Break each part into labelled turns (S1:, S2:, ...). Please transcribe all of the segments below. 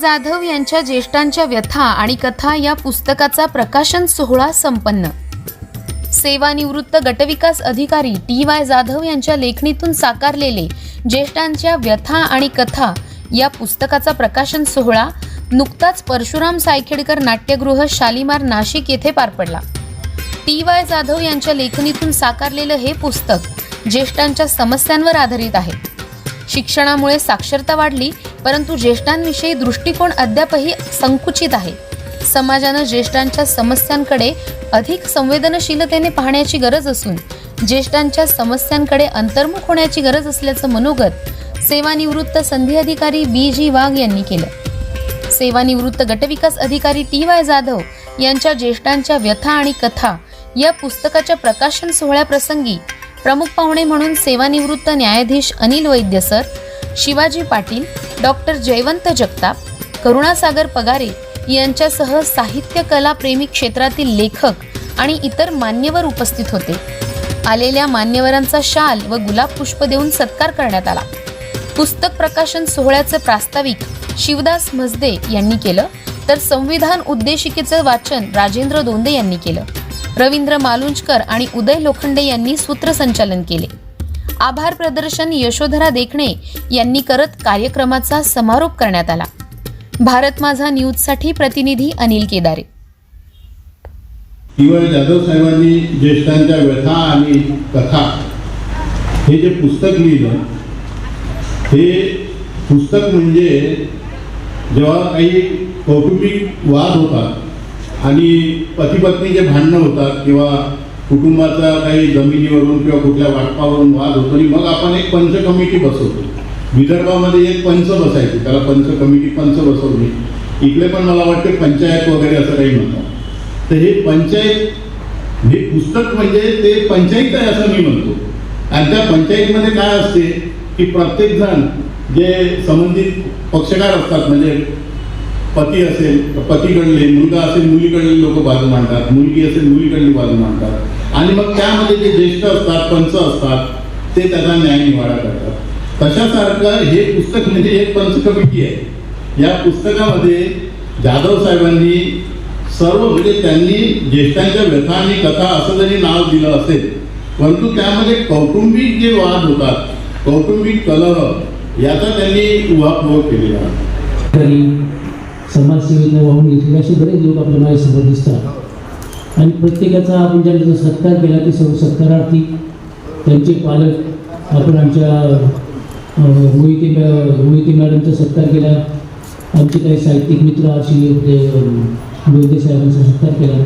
S1: जाधव यांच्या ज्येष्ठांच्या व्यथा आणि कथा या पुस्तकाचा प्रकाशन सोहळा संपन्न. सेवानिवृत्त गटविकास अधिकारी टी वाय जाधव यांच्या लेखणीतून साकारलेले ज्येष्ठांच्या व्यथा आणि कथा या पुस्तकाचा प्रकाशन सोहळा नुकताच परशुराम सायखेडकर नाट्यगृह शालिमार नाशिक येथे पार पडला. टी वाय जाधव यांच्या लेखणीतून साकारलेलं हे पुस्तक ज्येष्ठांच्या समस्यांवर आधारित आहे. शिक्षणामुळे साक्षरता वाढली परंतु ज्येष्ठांविषयी दृष्टिकोन अद्यापही संकुचित आहे. समाजानं ज्येष्ठांच्या समस्यांकडे अधिक संवेदनशीलतेने पाहण्याची गरज असून ज्येष्ठांच्या समस्यांकडे अंतर्मुख होण्याची गरज असल्याचं मनोगत सेवानिवृत्त संधी अधिकारी बी जी वाघ यांनी केलं. सेवानिवृत्त गटविकास अधिकारी टी वाय जाधव यांच्या ज्येष्ठांच्या व्यथा आणि कथा या पुस्तकाच्या प्रकाशन सोहळ्याप्रसंगी प्रमुख पाहुणे म्हणून सेवानिवृत्त न्यायाधीश अनिल वैद्य सर शिवाजी पाटील डॉक्टर जयवंत जगताप करुणासागर पगारे यांच्यासह साहित्य कला प्रेमी क्षेत्रातील लेखक आणि इतर मान्यवर उपस्थित होते. आलेल्या मान्यवरांचा शाल व गुलाब पुष्प देऊन सत्कार करण्यात आला. पुस्तक प्रकाशन सोहळ्याचं प्रास्ताविक शिवदास म्हसदे यांनी केलं तर संविधान उद्देशिकेचं वाचन राजेंद्र दोंदे यांनी केलं. रवींद्र मालुंजकर आणि उदय लोखंडे यांनी सूत्रसंचालन केले. आभार प्रदर्शन यशोधरा देखणे यांनी करत कार्यक्रमाचा समारोप करण्यात आला. भारत माझा न्यूजसाठी प्रतिनिधी अनिल केदारे.
S2: किंवा जाधव साहेबांनी ज्येष्ठांच्या व्यथा आणि कथा हे जे पुस्तक लिहिलं हे पुस्तक म्हणजे जेव्हा काही कौटुंबिक वाद होतात आणि पतीपत्नी जे भांडणं होतात किंवा कुटुंबाचा काही जमिनीवरून किंवा कुठल्या वाटपावरून वाद होतो आणि मग आपण एक पंच कमिटी बसवतो. विदर्भामध्ये एक पंच बसायची त्याला पंच कमिटी पंच बसवली इकडे पण मला वाटते पंचायत वगैरे असं काही म्हणतात. तर हे पंचायत हे पुस्तक म्हणजे ते पंचायत आहे असं मी म्हणतो. आणि त्या पंचायतीमध्ये काय असते की प्रत्येकजण जे संबंधित पक्षकार असतात म्हणजे पती तर पतीकडले, मुलगा असेल लोक बाजू मांडतात. मुलगी असेल मुलीकडली बाजू मांडतात. मग जे ज्येष्ठ पंच न्याय निवाडा करतात. तशासारखं हे पुस्तक एक पंच कमिटी आहे. या पुस्तकामध्ये जाधव साहेबांनी सर्व, म्हणजे व्यथा कथा असं जरी नाव दिलं परंतु कौटुंबिक जे वाद होतात, कौटुंबिक कलह, याचा त्यांनी
S3: तरी समाजसेवेतनं वाहून घेतलेले असे बरेच लोक आपल्या माझ्यासमोर दिसतात. आणि प्रत्येकाचा म्हणजे आपण ज्यांचा सत्कार केला ते सर्व सत्कारार्थी त्यांचे पालक आपण आमच्या मोहिते मोहिते मॅडमचा सत्कार केला. आमचे काही साहित्यिक मित्र अशी होते दोंदे साहेबांचा सत्कार केला.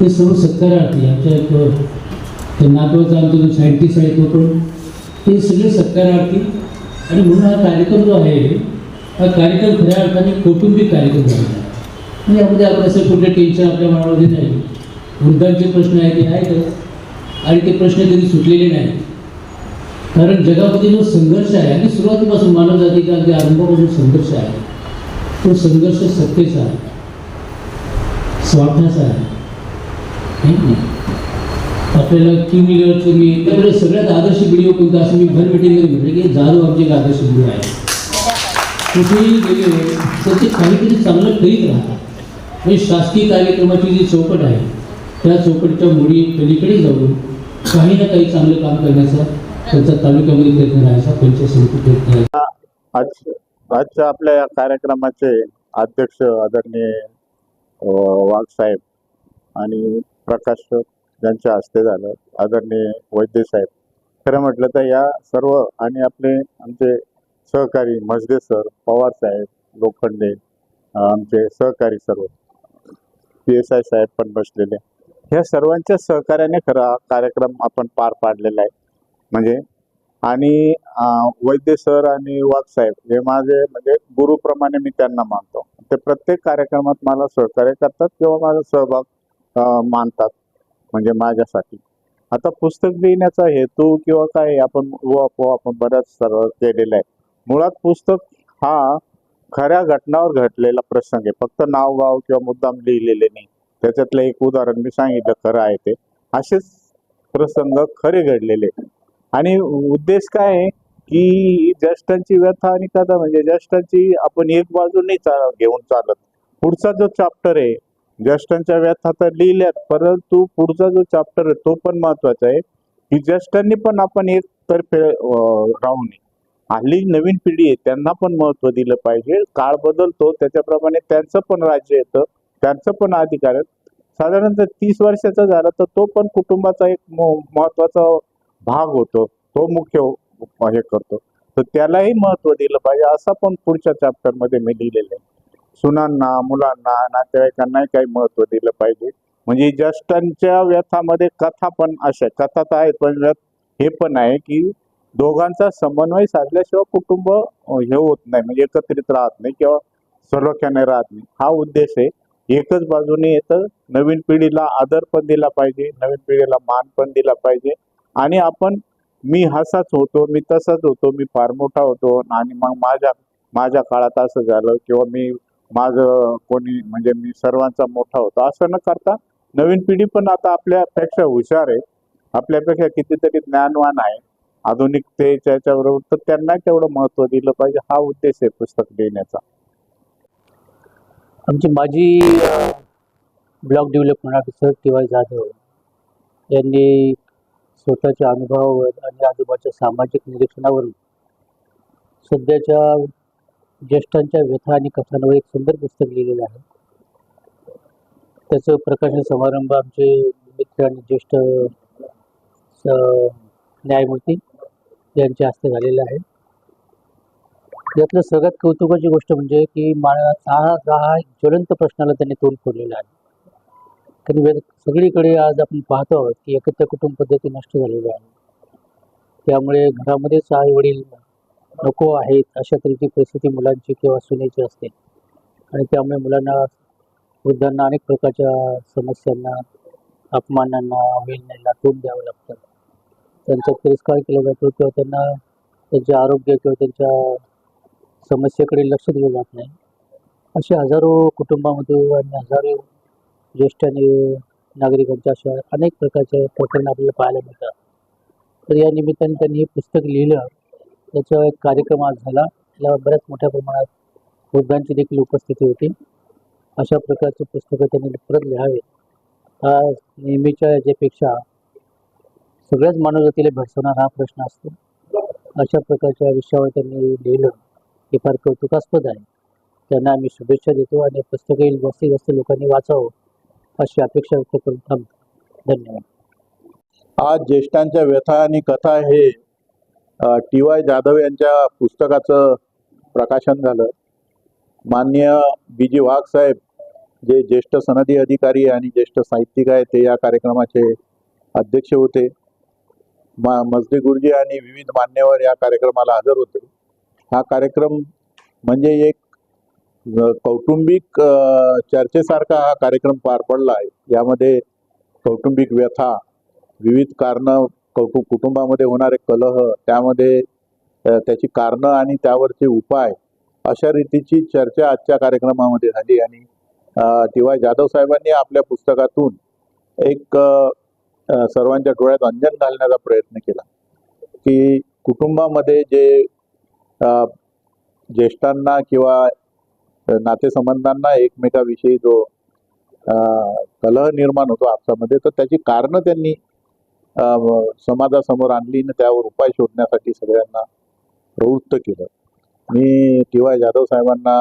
S3: ते सर्व सत्कारार्थी आमच्या एक नातवाचा आमचा जो सायंटिस्ट आहे तो पण ते सगळे सत्कारार्थी. आणि म्हणून हा कार्यक्रम जो आहे हा कार्यक्रम खऱ्या अर्थाने कौटुंबिक कार्यक्रम झाला. म्हणजे यामध्ये आपण असं कुठलं टेन्शन आपल्या मनामध्ये नाही. वृद्धांचे प्रश्न आहेत ते आहेतच आणि ते प्रश्न कधी सुटलेले नाही कारण जगामध्ये जो संघर्ष आहे आणि सुरुवातीपासून मानव जातीचा अगदी आरंभापासून संघर्ष आहे तो संघर्ष सत्तेचा आहे स्वार्थाचा आहे. की आपल्याला किंग लिडरचं मी त्यामुळे सगळ्यात आदर्श व्हिडिओ कोणता? असं मी भर मिटिंगमध्ये म्हटलं की जाधव आमचे एक आदर्श व्हिडिओ आहे. कुठेही गेले तर ते काहीतरी चांगलं करीत राहतात म्हणजे शासकीय कार्यक्रमाची जी चौकट आहे त्या चौकटच्या मुळी पलीकडे जाऊन काही ना काही चांगलं काम करण्याचा त्यांचा तालुक्यामध्ये प्रयत्न राहायचा पंचायत समिती प्रयत्न
S4: आज आजच्या आपल्या या कार्यक्रमाचे अध्यक्ष आदरणीय अ, वाघ साहेब आणि प्रकाश ज्यांच्या हस्ते झालं आदरणीय वैद्य साहेब. खरं म्हटलं तर या सर्व आणि आपले आमचे सहकारी मजदे सर पवार साहेब लोखंडे आमचे सहकारी सर्व. पी एस आय साहेब पण बसलेले. ह्या सर्वांच्या सहकार्याने खरा हा कार्यक्रम आपण पार पाडलेला आहे. म्हणजे आणि वैद्य सर आणि वाघ साहेब हे माझे म्हणजे गुरुप्रमाणे मी त्यांना मानतो. ते प्रत्येक कार्यक्रमात मला सहकार्य करतात किंवा माझा सहभाग मानतात. म्हणजे माझ्यासाठी. आता पुस्तक लिहिण्याचा हेतू किंवा काय आपण उहापोह आपण बऱ्याच सर्व केलेला आहे. मुळात पुस्तक हा खऱ्या घटनावर घडलेला प्रसंग आहे. फक्त नाव गाव किंवा मुद्दाम लिहिलेले नाही. त्याच्यातलं एक उदाहरण मी सांगितलं खरं आहे ते. असेच प्रसंग खरे घडलेले आणि उद्देश काय आहे की ज्येष्ठांची व्यथा आणि कथा म्हणजे ज्येष्ठांची आपण एक बाजू नाही चा- घेऊन चालत. पुढचा जो चॅप्टर आहे ज्येष्ठांच्या व्यथा तर लिहिल्यात परंतु पुढचा जो चॅप्टर आहे तो पण महत्त्वाचा आहे. की ज्येष्ठांनी पण आपण एक तर्फे राहू नये. हल्ली नवीन पिढी आहे त्यांना पण महत्त्व दिलं पाहिजे. काळ बदलतो त्याच्याप्रमाणे त्यांचं पण राज्य येतं त्यांचं पण अधिकार आहे साधारणतः तीस वर्षाचा झाला तर तो पण कुटुंबाचा एक म- महत्त्वाचा भाग होतो. तो मुख्य हे करतो. तर त्यालाही महत्त्व दिलं पाहिजे असं पण पुढच्या चॅप्टरमध्ये मी लिहिलेलं आहे. सुनांना मुलांना नातेवाईकांनाही काही महत्त्व दिलं पाहिजे. म्हणजे ज्येष्ठांच्या व्यथामध्ये कथा पण अशा कथा तर आहेत पण हे पण आहे की दोघांचा समन्वय साधल्याशिवाय कुटुंब हे होत नाही म्हणजे एकत्रित राहत नाही किंवा सर्वख्याने राहत नाही. हा उद्देश आहे. एकच बाजूने येतं नवीन पिढीला आदर पण दिला पाहिजे नवीन पिढीला मान पण दिला पाहिजे. आणि आपण मी हसाच होतो मी तसाच होतो मी फार मोठा होतो आणि मग माझ्या माझ्या काळात असं झालं किंवा मी माझं कोणी म्हणजे मी सर्वांचा मोठा होतो. असं न करता नवीन पिढी पण आता आपल्यापेक्षा हुशार आहे. आपल्यापेक्षा कितीतरी ज्ञानवान आहे. आधुनिकतेच्या याच्याबरोबर तर त्यांना तेवढं महत्त्व दिलं पाहिजे हा उद्देश आहे पुस्तक लिहिण्याचा
S3: आमची माजी block development officer T Y Jadhav यांनी स्वतःच्या अनुभवावर आणि आजोबाच्या सामाजिक निरीक्षणावरून सध्याच्या ज्येष्ठांच्या व्यथा आणि कथांवर एक सुंदर पुस्तक लिहिलेलं आहे. त्याचं प्रकाशन समारंभ आमचे मित्र आणि ज्येष्ठ न्यायमूर्ती त्याग जास्त झालेला आहे. यातलं सगळ्यात कौतुकाची गोष्ट म्हणजे की मानवाचा हा हा ज्वलंत प्रश्नाला त्यांनी तोंड फोडलेलं आहे. कारण सगळीकडे आज आपण पाहतो आहोत की एकत्र कुटुंब पद्धती नष्ट झालेली आहे. त्यामुळे घरामध्येच आई वडील नको आहेत अशा तऱ्हेची परिस्थिती मुलांची किंवा सुनेची असते. आणि त्यामुळे मुलांना वृद्धांना अनेक प्रकारच्या समस्यांना अपमानांना वेळण्याला तोंड द्यावं लागतं. त्यांचा तिरस्कार केला जातो किंवा त्यांना त्यांचे आरोग्य किंवा त्यांच्या समस्येकडे लक्ष दिलं जात नाही. असे हजारो कुटुंबामध्ये आणि हजारो ज्येष्ठ आणि नागरिकांच्या अशा अनेक प्रकारचे प्रकरण आपल्याला पाहायला मिळतात. तर या निमित्ताने त्यांनी हे पुस्तक लिहिलं. त्याचा एक कार्यक्रम आज झाला. त्याला बऱ्याच मोठ्या प्रमाणात वृद्धांची देखील उपस्थिती होती. अशा प्रकारचे पुस्तकं त्यांनी परत लिहावे हा नेहमीच्या याच्यापेक्षा सगळ्याच मानवजातीला भेडसावणारा हा प्रश्न असतो. अशा प्रकारच्या विषयावर त्यांनी लिहिलं. हे फार कौतुकास्पद आहे. त्यांना आम्ही शुभेच्छा देतो आणि पुस्तकही जास्तीत जास्त लोकांनी वाचावं अशी अपेक्षा व्यक्त करून थांबतो. धन्यवाद.
S5: आज ज्येष्ठांच्या व्यथा आणि कथा हे टी वाय जाधव यांच्या पुस्तकाचं प्रकाशन झालं. माननीय बी जी वाघ साहेब जे ज्येष्ठ सनदी अधिकारी आणि ज्येष्ठ साहित्यिक आहेत ते या कार्यक्रमाचे अध्यक्ष होते. मजदी गुरुजी आणि विविध मान्यवर या कार्यक्रमाला हजर होते. हा कार्यक्रम म्हणजे एक कौटुंबिक चर्चेसारखा हा कार्यक्रम पार पडला आहे. यामध्ये कौटुंबिक व्यथा विविध कारणं कौटुंब कुटुंबामध्ये होणारे कलह त्यामध्ये त्याची कारणं आणि त्यावरचे उपाय अशा रीतीची चर्चा आजच्या कार्यक्रमामध्ये झाली आणि टी वाय जाधव साहेबांनी आपल्या पुस्तकातून एक सर्वांच्या डोळ्यात अंजन घालण्याचा प्रयत्न केला. की कुटुंबामध्ये जे ज्येष्ठांना किंवा नातेसंबंधांना एकमेकाविषयी जो कलह निर्माण होतो आपसामध्ये तर त्याची कारणं त्यांनी समाजासमोर आणली आणि त्यावर उपाय शोधण्यासाठी सगळ्यांना प्रवृत्त केलं. मी टी वाय जाधव साहेबांना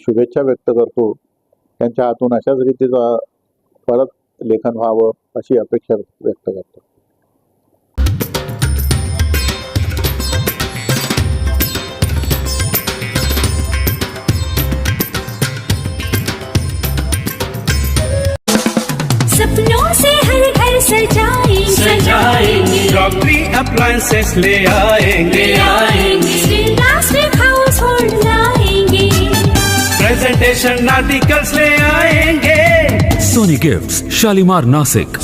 S5: शुभेच्छा व्यक्त करतो. त्यांच्या हातून अशाच रीतीचं परत लेखन व्हावं. अशी अपेक्षा व्यक्त करतो.
S6: सपनों से हर घर सजाएँगे।
S7: सजाएँगे। क्रॉकरी अप्लायंसेस ले आएँगे।
S6: आएँगे। हाउस होल्ड लाएँगे।
S7: प्रेजेंटेशन आर्टिकल्स ले आएँगे।
S8: Sony gifts Shalimar Nashik